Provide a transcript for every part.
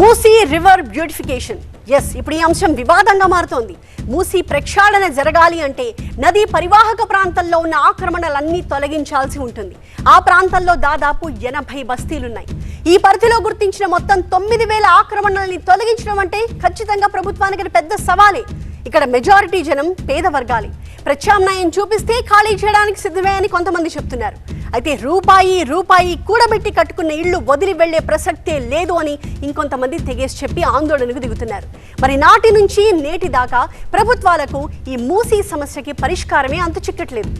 Musi river beautification. Yes ఇప్పుడు ఈ అంశం వివాదంగా మారుతోంది. మూసీ ప్రక్షాళన జరగాలి అంటే నదీ పరివాహక ప్రాంతంలో ఉన్న ఆక్రమణలన్నీ తొలగించాల్సి ఉంటుంది. ఆ ప్రాంతంలో దాదాపు ఎనభై బస్తీలున్నాయి. ఈ పరిధిలో గుర్తించిన మొత్తం తొమ్మిది వేల ఆక్రమణల్ని తొలగించడం అంటే ఖచ్చితంగా ప్రభుత్వానికి పెద్ద సవాలే. ఇక్కడ మెజారిటీ జనం పేద వర్గాలే ప్రత్యామ్నాయం చూపిస్తే ఖాళీ చేయడానికి సిద్ధమే అని కొంతమంది చెప్తున్నారు. అయితే రూపాయి రూపాయి కూడబెట్టి కట్టుకున్న ఇళ్ళు వదిలి వెళ్ళే ప్రసక్తే లేదు అని ఇంకొంతమంది తెగేసి చెప్పి ఆందోళనకు దిగుతున్నారు. మరి నాటి నుంచి నేటి దాకా ప్రభుత్వాలకు ఈ మూసీ సమస్యకి పరిష్కారమే అంతు చిక్కట్లేదు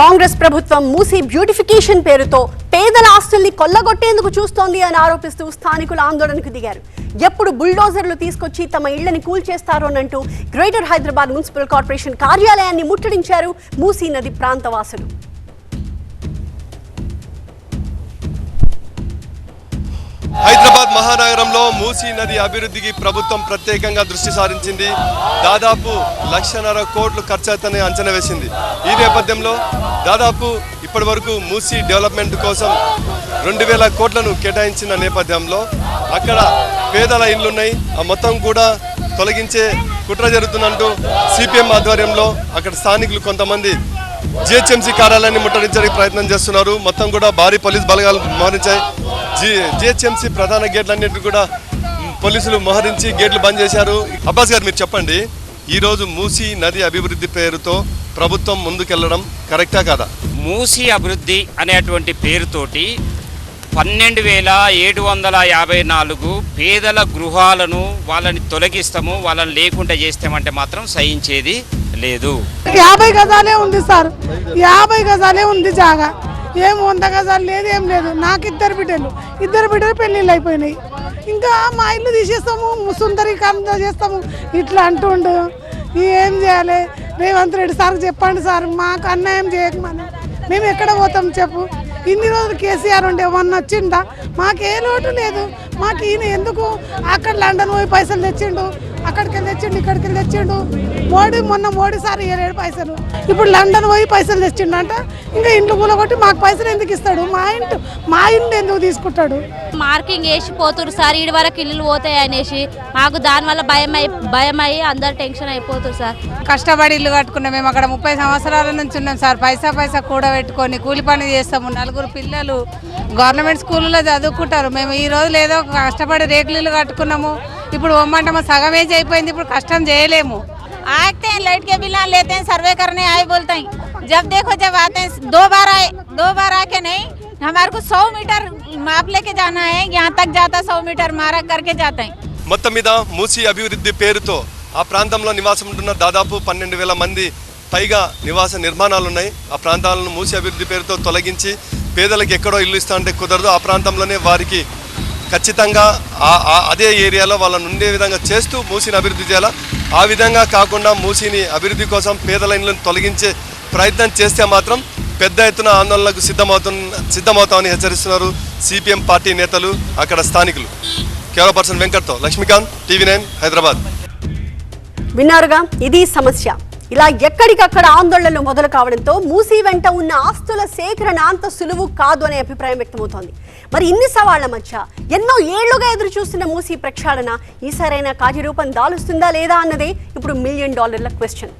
కాంగ్రెస్ ప్రభుత్వం మూసి బ్యూటిఫికేషన్ పేరుతో పేదల ఆస్తుల్ని కొల్లగొట్టేందుకు చూస్తోంది అని ఆరోపిస్తూ స్థానికులు ఆందోళనకు దిగారు. ఎప్పుడు బుల్డోజర్లు తీసుకొచ్చి తమ ఇళ్ళని కూల్చేస్తారోనంటూ గ్రేటర్ హైదరాబాద్ మున్సిపల్ కార్పొరేషన్ కార్యాలయాన్ని ముట్టడించారు మూసీ నది ప్రాంతవాసులు. మహానగరంలో మూసీ నది అభివృద్ధికి ప్రభుత్వం ప్రత్యేకంగా దృష్టి సారించింది. దాదాపు లక్షన్నర కోట్లు ఖర్చు అంచనా వేసింది. ఈ నేపథ్యంలో దాదాపు ఇప్పటి వరకు మూసీ డెవలప్మెంట్ కోసం రెండు వేల కోట్లను కేటాయించిన నేపథ్యంలో అక్కడ పేదల ఇళ్ళున్నాయి. ఆ మొత్తం కూడా తొలగించే కుట్ర జరుగుతుందంటూ సిపిఎం ఆధ్వర్యంలో అక్కడ స్థానికులు కొంతమంది జిహెచ్ఎంసీ కార్యాలయాన్ని ముట్టడించడానికి ప్రయత్నం చేస్తున్నారు. మొత్తం కూడా భారీ పోలీస్ బలగాలు మోహరించాయి జి జిహెచ్ఎంసీ ప్రధాన గేట్లన్నింటినీ కూడా పోలీసులు మోహరించి గేట్లు బంద్ చేశారు. అబ్బాస్ గారు మీరు చెప్పండి ఈరోజు మూసీ నది అభివృద్ధి పేరుతో ప్రభుత్వం ముందుకెళ్ళడం కరెక్టా కాదా? మూసి అభివృద్ధి అనేటువంటి పేరుతోటి పన్నెండు వేల ఏడు వందల యాభై నాలుగు పేదల గృహాలను వాళ్ళని తొలగిస్తాము వాళ్ళని లేకుండా చేస్తామంటే మాత్రం సహించేది లేదు. యాభై గజాలే ఉంది సార్. యాభై గజాలే ఉంది జాగా. ఏం వంద గజాలు లేదు ఏం లేదు. నాకు ఇద్దరు బిడ్డలు. ఇద్దరు బిడ్డలు పెళ్ళిళ్ళు అయిపోయినాయి. ఇంకా మా ఇల్లు తీసేస్తాము సుందరీకరణ చేస్తాము. ఇట్లా అంటుండు. ఏం చేయాలి? రేవంత్ రెడ్డి సార్ చెప్పండి సార్. మాకు అన్యాయం చేయకమని మేము ఎక్కడ పోతాం చెప్పు. ఇన్ని రోజులు కేసీఆర్ ఉండే వన్ వచ్చిందా మాకు ఏ లోటు లేదు. మాకు ఈయన ఎందుకు? అక్కడ లండన్ పోయి పైసలు తెచ్చిండు. అక్కడికి వెళ్ళి తెచ్చిండు ఇక్కడికి వెళ్ళి తెచ్చిండు. మోడీ మొన్న మోడీ సార్ ఇవ్వలేడు పైసలు. ఇప్పుడు లండన్ పోయి పైసలు తెచ్చిండు అంట ఇంకా ఇంట్లో కూలగొట్టి మాకు పైసలు ఎందుకు ఇస్తాడు? మా ఇంటి మా ఇంటి ఎందుకు తీసుకుంటాడు? మార్కింగ్ వేసి పోతురు సార్. ఈడి వరకు ఇల్లు పోతాయి అనేసి. మాకు దానివల్ల భయం అయి భయం అయ్యి అందరు టెన్షన్ అయిపోతురు సార్. కష్టపడి ఇల్లు కట్టుకున్నాం. మేము అక్కడ ముప్పై సంవత్సరాల నుంచి ఉన్నాం సార్. పైసా పైసా కూడా పెట్టుకొని కూలి పని చేస్తాము. నలుగురు పిల్లలు గవర్నమెంట్ స్కూల్లో చదువుకుంటారు. మేము ఈ రోజు ఏదో కష్టపడి రేకులు ఇల్లు కట్టుకున్నాము. ఇప్పుడు ఒమ్మంటే మా సగం ఏజ్ అయిపోయింది ఇప్పుడు కష్టం చేయలేము आते हैं लाइट के बिल लेते हैं सर्वे करने आए बोलते हैं जब देखो जब आते हैं दो बार आए दो बार आके नहीं हमारे को सौ मीटर माप लेके जाना है यहाँ तक जाता सौ मीटर मारा करके जाते हैं మొత్తం మీద మూసీ అభివృద్ధి పేరుతో ఆ ప్రాంతంలో నివాసం ఉంటున్న దాదాపు పన్నెండు వేల మంది పైగా నివాస నిర్మాణాలు ఉన్నాయి ఆ ప్రాంతాలను మూసీ అభివృద్ధి పేరుతో తొలగించి పేదలకు ఎక్కడో ఇల్లు ఇస్తా అంటే కుదరదు ఆ ప్రాంతంలోనే వారికి ఖచ్చితంగా అదే ఏరియాలో వాళ్ళని ఉండే విధంగా చేస్తూ మూసీని అభివృద్ధి చేయాలా? ఆ విధంగా కాకుండా మూసీని అభివృద్ధి కోసం పేదల ఇండ్లను తొలగించే ప్రయత్నం చేస్తే మాత్రం పెద్ద ఎత్తున ఆందోళనకు సిద్ధమవుతు సిద్ధమవుతామని హెచ్చరిస్తున్నారు సిపిఎం పార్టీ నేతలు అక్కడ స్థానికులు. కెమెరా పర్సన్ వెంకట్తో లక్ష్మీకాంత్ టీవీ నైన్ హైదరాబాద్. విన్నారుగా? ఇది సమస్య. ఇలా ఎక్కడికక్కడ ఆందోళనలు మొదలు కావడంతో మూసీ వెంట ఉన్న ఆస్తుల సేకరణ అంత సులువు కాదు అనే అభిప్రాయం వ్యక్తమవుతోంది. మరి ఇన్ని సవాళ్ళ మధ్య ఎన్నో ఏళ్ళుగా ఎదురు చూస్తున్న మూసీ ప్రక్షాళన ఈసారైనా కార్యరూపం దాలుస్తుందా లేదా అన్నదే ఇప్పుడు మిలియన్ డాలర్ల క్వశ్చన్